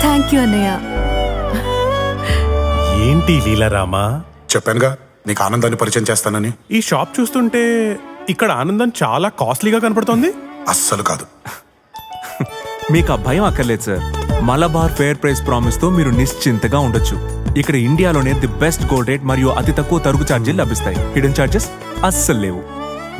Thank you అన్నయ్య. ఏంటి లీలారామా? చెప్పానుగా నీకు ఆనందాన్ని పరిచయం చేస్తానని. ఈ షాప్ చూస్తుంటే ఇక్కడ ఆనందం చాలా కాస్ట్లీగా కనపడుతోంది? అస్సలు కాదు. మీకు ఆ భయం అక్కర్లేదు సార్. మలబార్ ఫేర్ ప్రైస్ ప్రామిస్తో మీరు నిశ్చింతగా ఉండొచ్చు. ఇక్కడ ఇండియాలోనే ది బెస్ట్ గోల్డ్ రేట్ మరియు అతి తక్కువ తరుగు ఛార్జీలు లభిస్తాయి. హిడెన్ ఛార్జెస్ అస్సలు లేవు.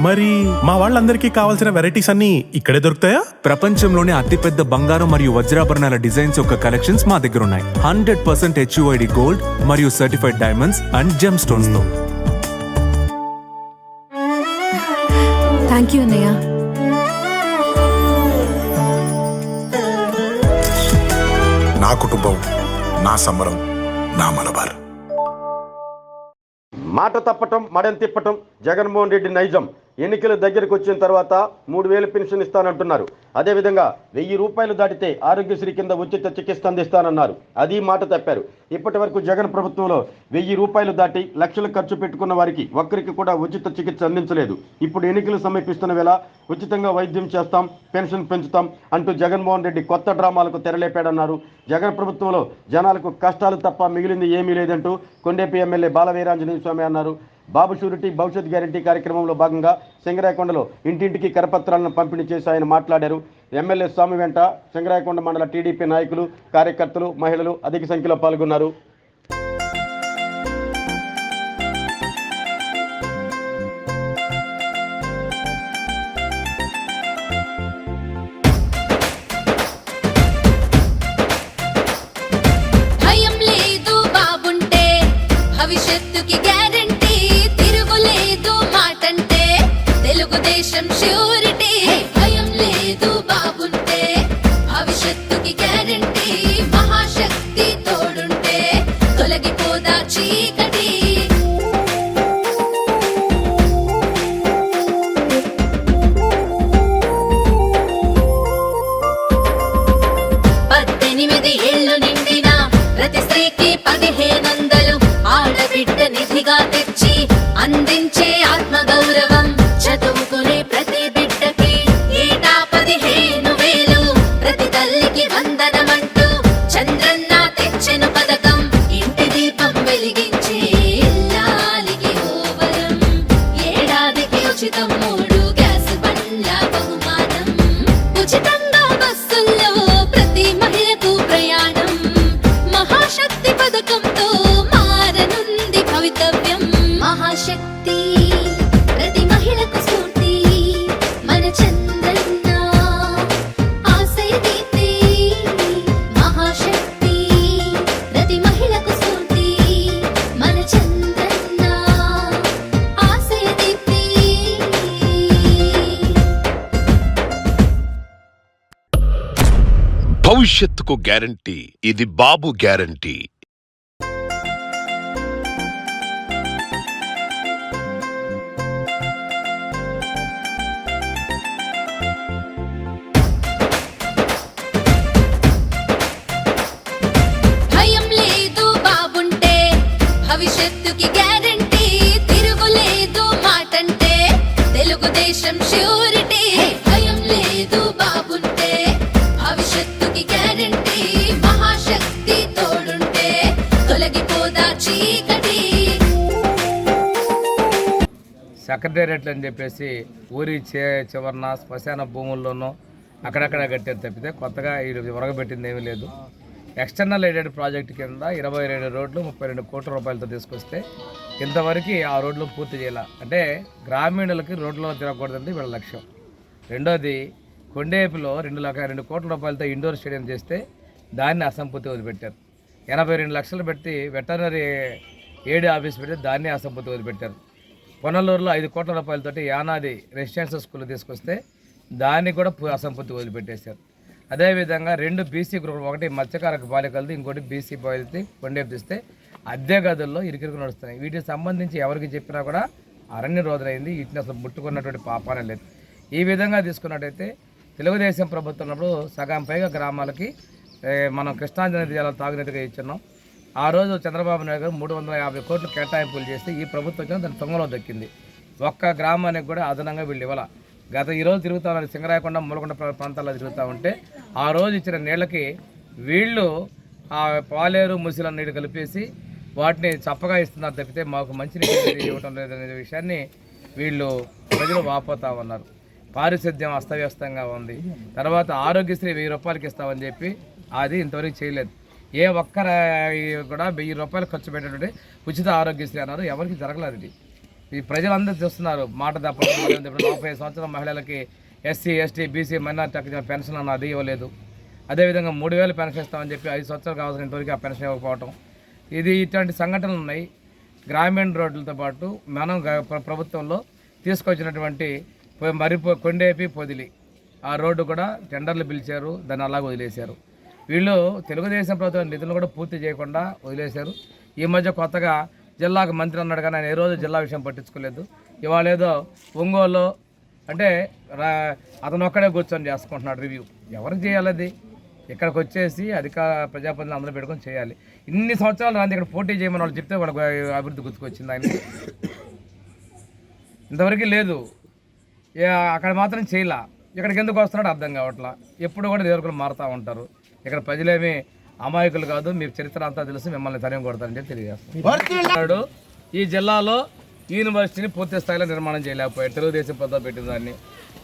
మరి మా వాళ్ళందరికీ కావాల్సిన వెరైటీస్ అన్ని ఇక్కడే దొరుకుతాయా? ప్రపంచంలోనే అతిపెద్ద బంగారం మరియు వజ్రాభరణాల డిజైన్స్ యొక్క కలెక్షన్స్ మా దగ్గర ఉన్నాయి. హండ్రెడ్ పర్సెంట్ హెచ్యుఐడి గోల్డ్ మరియు సర్టిఫైడ్ డైమండ్స్ అండ్ జెమ్ స్టోన్స్తో థ్యాంక్ యూ అన్నయ్య. కుటుంబం నా సమరం నా మలబార్. మాట తప్పటం మడని తిప్పటం జగన్మోహన్ రెడ్డి నైజం. ఎన్నికలు దగ్గరకు వచ్చిన తర్వాత మూడు వేలు పెన్షన్ ఇస్తానంటున్నారు. అదేవిధంగా వెయ్యి రూపాయలు దాటితే ఆరోగ్యశ్రీ కింద ఉచిత చికిత్స అందిస్తానన్నారు. అది మాట తప్పారు. ఇప్పటి వరకు జగన్ ప్రభుత్వంలో వెయ్యి రూపాయలు దాటి లక్షలు ఖర్చు పెట్టుకున్న వారికి ఒక్కరికి కూడా ఉచిత చికిత్స అందించలేదు. ఇప్పుడు ఎన్నికలు సమీపిస్తున్న వేళ ఉచితంగా వైద్యం చేస్తాం పెన్షన్ పెంచుతాం అంటూ జగన్మోహన్ రెడ్డి కొత్త డ్రామాలకు తెరలేపాడన్నారు. జగన్ ప్రభుత్వంలో జనాలకు కష్టాలు తప్ప మిగిలింది ఏమీ లేదంటూ కొండేపి ఎమ్మెల్యే బాలవీరాంజనేయ స్వామి అన్నారు. బాబు షూరిటీ భవిష్యత్ గ్యారంటీ కార్యక్రమంలో భాగంగా సింగరాయకొండలో ఇంటింటికి కరపత్రాలను పంపిణీ చేసి ఆయన మాట్లాడారు. ఎమ్మెల్యే స్వామి వెంట సింగరాయకొండ మండల టీడీపీ నాయకులు కార్యకర్తలు మహిళలు అధిక సంఖ్యలో పాల్గొన్నారు. గ్యారంటీ మహాశక్తి తోడుంటే తొలగిపోదా చీకటి. పద్దెనిమిది ఏళ్ళు నిండిన ప్రతి స్త్రీకి పదిహేనొందలు భవిష్యత్తుకు గ్యారంటీ. ఇది బాబు గ్యారంటీ. సెక్రటేరియట్లు అని చెప్పేసి ఊరి చే చివరన శ్మశాన భూముల్లోనూ అక్కడక్కడ కట్టారు తప్పితే కొత్తగా ఈ ఉరగబెట్టింది ఏమీ లేదు. ఎక్స్టర్నల్ ఎయిడెడ్ ప్రాజెక్ట్ కింద ఇరవై రెండు రోడ్లు ముప్పై రెండు కోట్ల రూపాయలతో తీసుకొస్తే ఇంతవరకు ఆ రోడ్లు పూర్తి చేయాల. అంటే గ్రామీణులకి రోడ్లలో తిరగకూడదంటే వీళ్ళ లక్ష్యం. రెండోది కొండేపులో రెండు లక్ష రెండు కోట్ల రూపాయలతో ఇండోర్ స్టేడియం చేస్తే దాన్ని అసంపూర్తి వదిలిపెట్టారు. ఎనభై రెండు లక్షలు పెట్టి వెటర్నరీ ఏడి ఆఫీస్ పెట్టి దాన్ని అసంపూర్తి వదిలిపెట్టారు. పొన్నలూరులో ఐదు కోట్ల రూపాయలతోటి యానాది రెసిడెన్షియల్ స్కూల్ తీసుకొస్తే దాన్ని కూడా అసంపూర్తి వదిలిపెట్టేశారు. అదేవిధంగా రెండు బీసీ గ్రూపులు ఒకటి మత్స్యకారక బాలికలది ఇంకోటి బీసీ బాలికలది కొండేపిస్తే అద్దె గదుల్లో ఇరుకిరుకు నడుస్తున్నాయి. వీటికి సంబంధించి ఎవరికి చెప్పినా కూడా అరణ్య రోజులైంది వీటిని అసలు ముట్టుకున్నటువంటి పాపానే లేదు. ఈ విధంగా తీసుకున్నట్టయితే తెలుగుదేశం ప్రభుత్వం ఉన్నప్పుడు సగం పైగా గ్రామాలకి మనం కృష్ణా నది తాగునీటిగా ఇచ్చున్నాం. ఆ రోజు చంద్రబాబు నాయుడు గారు మూడు వందల యాభై కోట్లు కేటాయింపులు చేస్తే ఈ ప్రభుత్వం వచ్చిన దాని తొంగలో దక్కింది. ఒక్క గ్రామానికి కూడా అదనంగా వీళ్ళు ఇవ్వాల. గత ఈరోజు తిరుగుతా ఉన్నారు సింగరాయకొండ మూలకొండ ప్రాంతాల్లో తిరుగుతూ ఉంటే ఆ రోజు ఇచ్చిన నీళ్ళకి వీళ్ళు ఆ పాలేరు ముసిల నీళ్ళు కలిపేసి వాటిని చప్పగా ఇస్తున్నారు తప్పితే మాకు మంచి నీళ్ళు ఇవ్వటం లేదనే విషయాన్ని వీళ్ళు ప్రజలు వాపోతా ఉన్నారు. పారిశుద్ధ్యం అస్తవ్యస్తంగా ఉంది. తర్వాత ఆరోగ్యశ్రీ వెయ్యి రూపాయలకి ఇస్తామని చెప్పి అది ఇంతవరకు చేయలేదు. ఏ ఒక్కర కూడా వెయ్యి రూపాయలు ఖర్చు పెట్టేటువంటి ఉచిత ఆరోగ్యశ్రీ అన్నారు. ఎవరికి జరగలేదు ఇది. ఈ ప్రజలందరూ చూస్తున్నారు. మాట తప్పడం ముప్పై సంవత్సరం నలభై సంవత్సరాల మహిళలకి SC ST BC minority pension అన్న అది ఇవ్వలేదు. అదేవిధంగా మూడు వేలు పెన్షన్ ఇస్తామని చెప్పి ఐదు సంవత్సరాలు కావాల్సిన ఇంతవరకు ఆ పెన్షన్ ఇవ్వకపోవటం. ఇది ఇటువంటి సంఘటనలు ఉన్నాయి. గ్రామీణ రోడ్లతో పాటు మనం ప్రభుత్వంలో తీసుకొచ్చినటువంటి పొ- మరి కొండేపి పొదిలి. ఆ రోడ్డు కూడా టెండర్లు పిలిచారు. దాన్ని అలాగ వదిలేశారు. వీళ్ళు తెలుగుదేశం ప్రభుత్వం నిధులు కూడా పూర్తి చేయకుండా వదిలేశారు. ఈ మధ్య కొత్తగా జిల్లాకు మంత్రి అన్నాడు కానీ ఆయన ఏ రోజు జిల్లా విషయం పట్టించుకోలేదు. ఇవాళ ఏదో ఒంగోలు అంటే రా- అతను ఒక్కడే కూర్చొని చేసుకుంటున్నాడు రివ్యూ. ఎవరు చేయాలది ఇక్కడికి వచ్చేసి అధికార ప్రజాప్రతిని అందరూ పెట్టుకొని చేయాలి. ఇన్ని సంవత్సరాలు రాంది ఇక్కడ పోటీ చేయమని వాళ్ళు చెప్తే వాళ్ళకి అభివృద్ధి గుర్తుకొచ్చింది ఆయన ఇంతవరకు లేదు. అక్కడ మాత్రం చేయలా. ఇక్కడికి ఎందుకు వస్తున్నాడో అర్థం కావట్లా. ఎప్పుడు కూడా దేవకులు మారుతూ ఉంటారు. ఇక్కడ ప్రజలేమి అమాయకులు కాదు మీకు చరిత్ర అంతా తెలుసు మిమ్మల్ని తరిమి కొడతారని చెప్పి తెలియజేస్తున్నాడు ఈ జిల్లాలో యూనివర్సిటీని పూర్తి స్థాయిలో నిర్మాణం చేయలేకపోయాడు. తెలుగుదేశం పద్ధతి పెట్టిన దాన్ని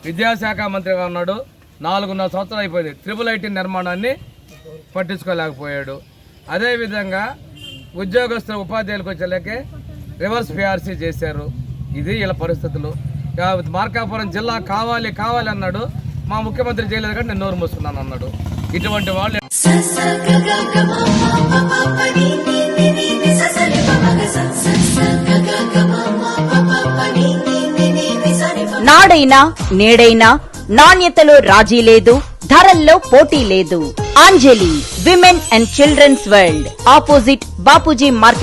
విద్యాశాఖ మంత్రిగా ఉన్నాడు. నాలుగున్నర సంవత్సరాలు అయిపోయింది. త్రిపుల్ ఐటీ నిర్మాణాన్ని పట్టించుకోలేకపోయాడు. అదేవిధంగా ఉద్యోగస్తుల ఉపాధ్యాయులకు వచ్చేలాకే రివర్స్ పిఆర్సీ చేశారు. ఇది వీళ్ళ పరిస్థితులు. మార్కాపురం జిల్లా కావాలి కావాలి అన్నాడు. మా ముఖ్యమంత్రి చేయలేదు కాబట్టి నేను నోరు మూసుకున్నాను అన్నాడు. ఇటువంటి వాళ్ళు నాడైనా నేడైనా నాణ్యతలో రాజీ లేదు ధరల్లో పోటీ లేదు. Anjali women and childrens world opposite Bapuji market